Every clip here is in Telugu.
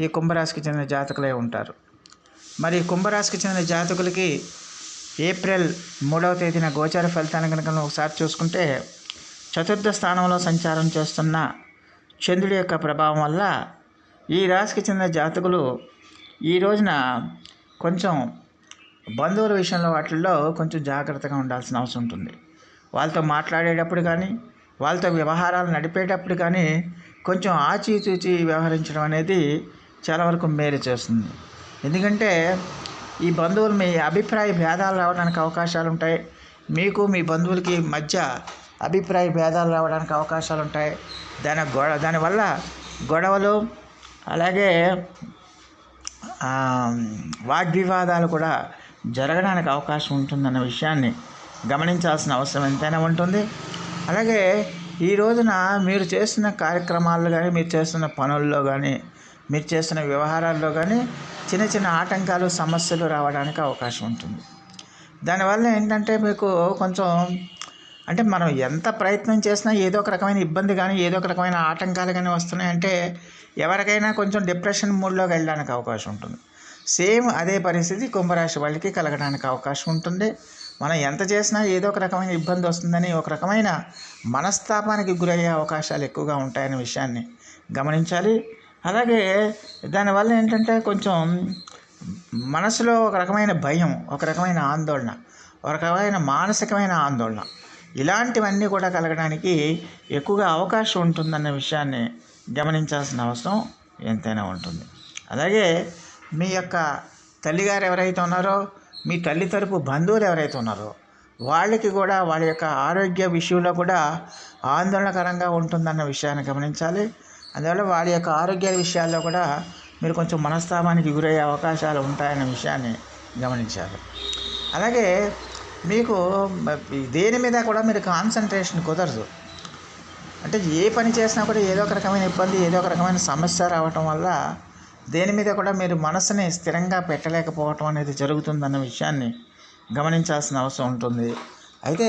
ఈ కుంభరాశికి చెందిన జాతకులే ఉంటారు. మరి కుంభరాశికి చెందిన జాతకులకి ఏప్రిల్ మూడవ తేదీన గోచార ఫలితాన్ని కనుక ఒకసారి చూసుకుంటే చతుర్థ స్థానంలో సంచారం చేస్తున్న చంద్రుడి యొక్క ప్రభావం వల్ల ఈ రాశికి చెందిన జాతకులు ఈ రోజున కొంచెం బంధువుల విషయంలో వాటిల్లో కొంచెం జాగ్రత్తగా ఉండాల్సిన అవసరం ఉంటుంది. వాళ్ళతో మాట్లాడేటప్పుడు కానీ వాళ్ళతో వ్యవహారాలు నడిపేటప్పుడు కానీ కొంచెం ఆచితూచి వ్యవహరించడం అనేది చాలా వరకు మేలు చేస్తుంది. ఎందుకంటే ఈ బంధువులు మీ అభిప్రాయ భేదాలు రావడానికి అవకాశాలు ఉంటాయి. మీకు మీ బంధువులకి మధ్య అభిప్రాయ భేదాలు రావడానికి అవకాశాలు ఉంటాయి. దాని గొడవ దానివల్ల గొడవలు అలాగే వాగ్వివాదాలు కూడా జరగడానికి అవకాశం ఉంటుందన్న విషయాన్ని గమనించాల్సిన అవసరం ఎంతైనా ఉంటుంది. అలాగే ఈ రోజున మీరు చేస్తున్న కార్యక్రమాల్లో కానీ మీరు చేస్తున్న పనుల్లో కానీ మీరు చేస్తున్న వ్యవహారాల్లో కానీ చిన్న చిన్న ఆటంకాలు సమస్యలు రావడానికి అవకాశం ఉంటుంది. దానివల్ల ఏంటంటే మీకు కొంచెం అంటే మనం ఎంత ప్రయత్నం చేసినా ఏదో ఒక రకమైన ఇబ్బంది కానీ ఏదో ఒక రకమైన ఆటంకాలు కానీ వస్తున్నాయంటే ఎవరికైనా కొంచెం డిప్రెషన్ మూడ్లోకి వెళ్ళడానికి అవకాశం ఉంటుంది. సేమ్ అదే పరిస్థితి కుంభరాశి వాళ్ళకి కలగడానికి అవకాశం ఉంటుంది. మనం ఎంత చేసినా ఏదో ఒక రకమైన ఇబ్బంది వస్తుందని ఒక రకమైన మనస్తాపానికి గురయ్యే అవకాశాలు ఎక్కువగా ఉంటాయనే విషయాన్ని గమనించాలి. అలాగే దానివల్ల ఏంటంటే కొంచెం మనసులో ఒక రకమైన భయం ఒక రకమైన ఆందోళన ఒక రకమైన మానసికమైన ఆందోళన. ఇలాంటివన్నీ కూడా కలగడానికి ఎక్కువగా అవకాశం ఉంటుందన్న విషయాన్ని గమనించాల్సిన అవసరం ఎంతైనా ఉంటుంది. అలాగే మీ యొక్క తల్లిగారు ఎవరైతే ఉన్నారో మీ తల్లి తరపు బంధువులు ఎవరైతే ఉన్నారో వాళ్ళకి కూడా వాళ్ళ యొక్క ఆరోగ్య విషయంలో కూడా ఆందోళనకరంగా ఉంటుందన్న విషయాన్ని గమనించాలి. అందువల్ల వాళ్ళ యొక్క ఆరోగ్యాల విషయాల్లో కూడా మీరు కొంచెం మనస్తాపానికి గురయ్యే అవకాశాలు ఉంటాయన్న విషయాన్ని గమనించాలి. అలాగే మీకు దేని మీద కూడా మీరు కాన్సన్ట్రేషన్ కుదరదు. అంటే ఏ పని చేసినా కూడా ఏదో ఒక రకమైన ఇబ్బంది ఏదో ఒక రకమైన సమస్య రావటం వల్ల దేని మీద కూడా మీరు మనసుని స్థిరంగా పెట్టలేకపోవటం అనేది జరుగుతుందన్న విషయాన్ని గమనించాల్సిన అవసరం ఉంటుంది. అయితే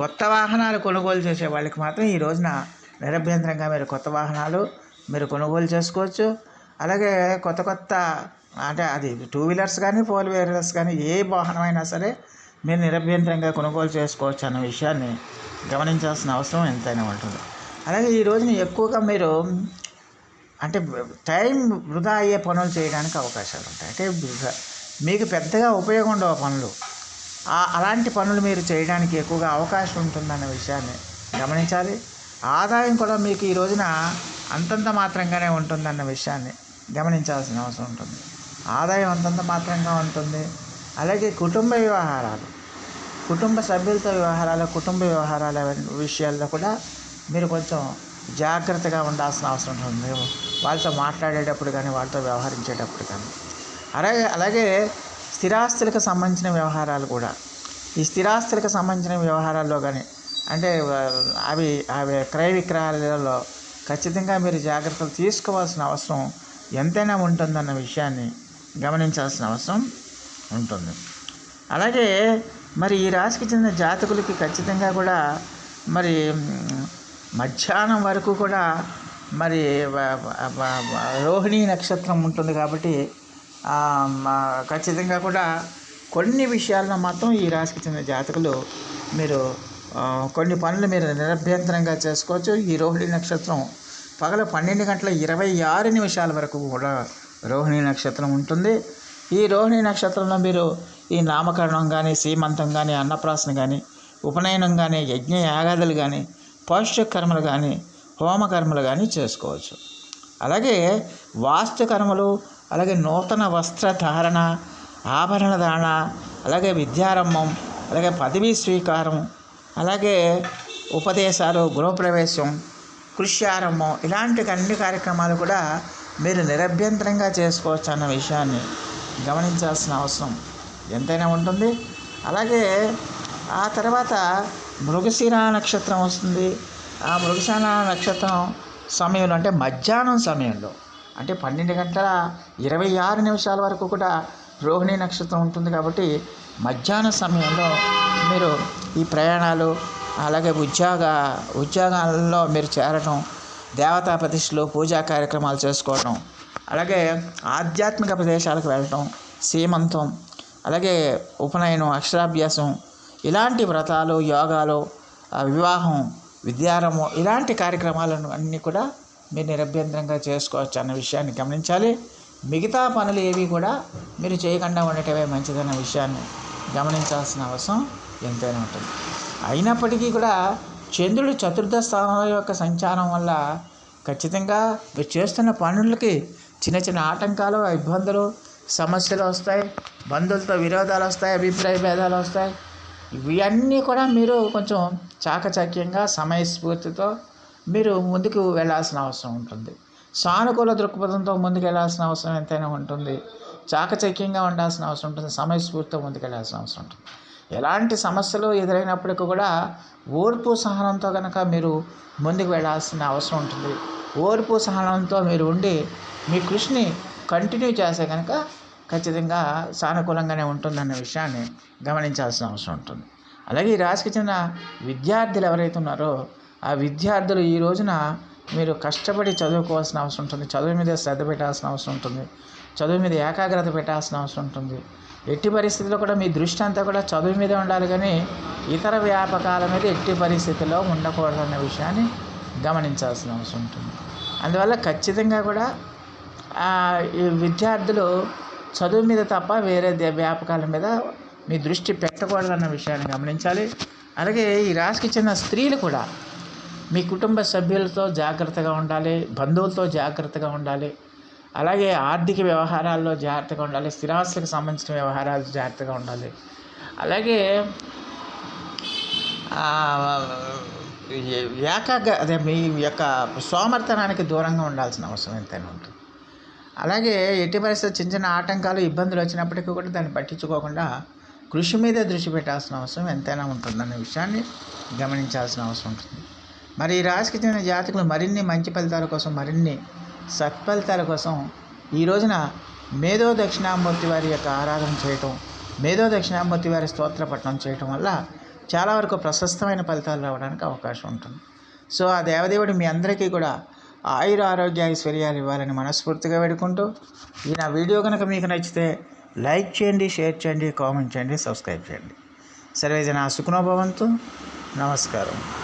కొత్త వాహనాలు కొనుగోలు చేసే వాళ్ళకి మాత్రం ఈ రోజున నిరభ్యంతరంగా మీరు కొత్త వాహనాలు మీరు కొనుగోలు చేసుకోవచ్చు. అలాగే కొత్త కొత్త అంటే అది టూ వీలర్స్ కానీ ఫోర్ వీలర్స్ కానీ ఏ వాహనమైనా సరే మీరు నిరభ్యంతరంగా కొనుగోలు చేసుకోవచ్చు అన్న విషయాన్ని గమనించాల్సిన అవసరం ఎంతైనా ఉంటుంది. అలాగే ఈ రోజున ఎక్కువగా మీరు అంటే టైం వృధా అయ్యే పనులు చేయడానికి అవకాశాలు ఉంటాయి. అంటే మీకు పెద్దగా ఉపయోగం ఉండవు పనులు. అలాంటి పనులు మీరు చేయడానికి ఎక్కువగా అవకాశం ఉంటుందన్న విషయాన్ని గమనించాలి. ఆదాయం కూడా మీకు ఈ రోజున అంతంత మాత్రంగానే ఉంటుందన్న విషయాన్ని గమనించాల్సిన అవసరం ఉంటుంది. ఆదాయం అంతంత మాత్రంగా ఉంటుంది. అలాగే కుటుంబ వ్యవహారాలు కుటుంబ సభ్యులతో వ్యవహారాలు కుటుంబ వ్యవహారాల విషయాల్లో కూడా మీరు కొంచెం జాగ్రత్తగా ఉండాల్సిన అవసరం ఉంటుంది. వాళ్ళతో మాట్లాడేటప్పుడు కానీ వాళ్ళతో వ్యవహరించేటప్పుడు కానీ. అలాగే అలాగే స్థిరాస్తులకు సంబంధించిన వ్యవహారాలు కూడా. ఈ స్థిరాస్తులకు సంబంధించిన వ్యవహారాల్లో కానీ అంటే అవి అవి క్రయ విక్రయాలలో ఖచ్చితంగా మీరు జాగ్రత్తలు తీసుకోవాల్సిన అవసరం ఎంతైనా ఉంటుందన్న విషయాన్ని గమనించాల్సిన అవసరం ఉంటుంది. అలాగే మరి ఈ రాశికి చెందిన జాతకులకి ఖచ్చితంగా కూడా మరి మధ్యాహ్నం వరకు కూడా మరి రోహిణి నక్షత్రం ఉంటుంది కాబట్టి ఖచ్చితంగా కూడా కొన్ని విషయాల్లో మాత్రం ఈ రాశికి చెందిన జాతకులు మీరు కొన్ని పనులు మీరు నిరభ్యంతరంగా చేసుకోవచ్చు. ఈ రోహిణి నక్షత్రం పగల పన్నెండు గంటల ఇరవై ఆరు నిమిషాల వరకు కూడా రోహిణి నక్షత్రం ఉంటుంది. ఈ రోహిణి నక్షత్రంలో మీరు ఈ నామకరణం కానీ సీమంతం కానీ అన్నప్రాసన కానీ ఉపనయనం కానీ యజ్ఞ యాగాదులు కానీ పౌష్టిక కర్మలు కానీ హోమకర్మలు కానీ చేసుకోవచ్చు. అలాగే వాస్తు కర్మలు అలాగే నూతన వస్త్రధారణ ఆభరణ ధారణ అలాగే విద్యారంభం అలాగే పదవీ స్వీకారం అలాగే ఉపదేశాలు గృహప్రవేశం కృష్యారంభం ఇలాంటి అన్ని కార్యక్రమాలు కూడా మీరు నిరభ్యంతరంగా చేసుకోవచ్చు అన్న విషయాన్ని గమనించాల్సిన అవసరం ఎంతైనా ఉంటుంది. అలాగే ఆ తర్వాత మృగశీర నక్షత్రం వస్తుంది. ఆ మృగశిర నక్షత్రం సమయంలో అంటే మధ్యాహ్నం సమయంలో అంటే పన్నెండు గంటల ఇరవై ఆరు నిమిషాల వరకు కూడా రోహిణి నక్షత్రం ఉంటుంది కాబట్టి మధ్యాహ్న సమయంలో మీరు ఈ ప్రయాణాలు అలాగే ఉద్యోగ ఉద్యోగాల్లో మీరు చేరటం దేవతా ప్రతిష్టలు పూజా కార్యక్రమాలు చేసుకోవటం అలాగే ఆధ్యాత్మిక ప్రదేశాలకు వెళ్ళటం సీమంతం అలాగే ఉపనయనం అక్షరాభ్యాసం ఇలాంటి వ్రతాలు యోగాలు వివాహం విద్యారము ఇలాంటి కార్యక్రమాలను అన్నీ కూడా మీరు నిరభ్యంతరంగా చేసుకోవచ్చు అన్న విషయాన్ని గమనించాలి. మిగతా పనులు ఏవి కూడా మీరు చేయకుండా ఉండటమే మంచిదన్న విషయాన్ని గమనించాల్సిన అవసరం ఎంతైనా ఉంటుంది. అయినప్పటికీ కూడా చంద్రుడు చతుర్థ స్థానం యొక్క సంచారం వల్ల ఖచ్చితంగా మీరు చేస్తున్న పనులకి చిన్న చిన్న ఆటంకాలు ఇబ్బందులు సమస్యలు వస్తాయి బంధువులతో విరోధాలు వస్తాయి అభిప్రాయ భేదాలు వస్తాయి. ఇవన్నీ కూడా మీరు కొంచెం చాకచక్యంగా సమయస్ఫూర్తితో మీరు ముందుకు వెళ్ళాల్సిన అవసరం ఉంటుంది. సానుకూల దృక్పథంతో ముందుకు వెళ్ళాల్సిన అవసరం ఎంతైనా ఉంటుంది. చాకచక్యంగా ఉండాల్సిన అవసరం ఉంటుంది. సమయస్ఫూర్తితో ముందుకెళ్ళాల్సిన అవసరం ఉంటుంది. ఎలాంటి సమస్యలు ఎదురైనప్పటికీ కూడా ఓర్పు సహనంతో కనుక మీరు ముందుకు వెళ్ళాల్సిన అవసరం ఉంటుంది. ఓర్పు సహనంతో మీరు ఉండి మీ కృషిని కంటిన్యూ చేస్తే కనుక ఖచ్చితంగా సానుకూలంగానే ఉంటుందన్న విషయాన్ని గమనించాల్సిన అవసరం ఉంటుంది. అలాగే ఈ రాశికి చెందిన విద్యార్థులు ఎవరైతే ఉన్నారో ఆ విద్యార్థులు ఈ రోజున మీరు కష్టపడి చదువుకోవాల్సిన అవసరం ఉంటుంది. చదువు మీద శ్రద్ధ పెట్టాల్సిన అవసరం ఉంటుంది. చదువు మీద ఏకాగ్రత పెట్టాల్సిన అవసరం ఉంటుంది. ఎట్టి పరిస్థితుల్లో కూడా మీ దృష్టి అంతా కూడా చదువు మీదే ఉండాలి కానీ ఇతర వ్యాపకాల మీద ఎట్టి పరిస్థితుల్లో ఉండకూడదన్న విషయాన్ని గమనించాల్సిన అవసరం ఉంటుంది. అందువల్ల ఖచ్చితంగా కూడా ఈ విద్యార్థులు చదువు మీద తప్ప వేరే దే- వ్యాపకాల మీద మీ దృష్టి పెట్టకూడదన్న విషయాన్ని గమనించాలి. అలాగే ఈ రాశికి చెందిన స్త్రీలు కూడా మీ కుటుంబ సభ్యులతో జాగ్రత్తగా ఉండాలి బంధువులతో జాగ్రత్తగా ఉండాలి అలాగే ఆర్థిక వ్యవహారాల్లో జాగ్రత్తగా ఉండాలి స్థిరాస్తులకు సంబంధించిన వ్యవహారాలు జాగ్రత్తగా ఉండాలి. అలాగే ఆ, ఏకాగ్ర అదే మీ యొక్క సోమర్తనానికి దూరంగా ఉండాల్సిన అవసరం ఎంతైనా ఉంటుంది. అలాగే ఎట్టి పరిస్థితి చిన్న చిన్న ఆటంకాలు ఇబ్బందులు వచ్చినప్పటికీ కూడా దాన్ని పట్టించుకోకుండా కృషి మీద దృష్టి పెట్టాల్సిన అవసరం ఎంతైనా ఉంటుందన్న విషయాన్ని గమనించాల్సిన అవసరం ఉంటుంది. మరి ఈ రాశికి చెందిన జాతకులు మరిన్ని మంచి ఫలితాల కోసం మరిన్ని సత్ఫలితాల కోసం ఈ రోజున మేధో దక్షిణామూర్తి వారి యొక్క ఆరాధన చేయటం మేధో దక్షిణామూర్తి వారి స్తోత్ర పఠనం చేయటం వల్ల చాలా వరకు ప్రశస్తమైన ఫలితాలు రావడానికి అవకాశం ఉంటుంది. సో ఆ దేవదేవుడు మీ అందరికీ కూడా ఆయుర ఆరోగ్య ఐశ్వర్యాలు ఇవ్వాలని మనస్ఫూర్తిగా వేడుకుంటూ ఈ నా వీడియో కనుక మీకు నచ్చితే లైక్ చేయండి షేర్ చేయండి కామెంట్ చేయండి సబ్స్క్రైబ్ చేయండి. సర్వేజన సుఖనోభవంతు. నమస్కారం.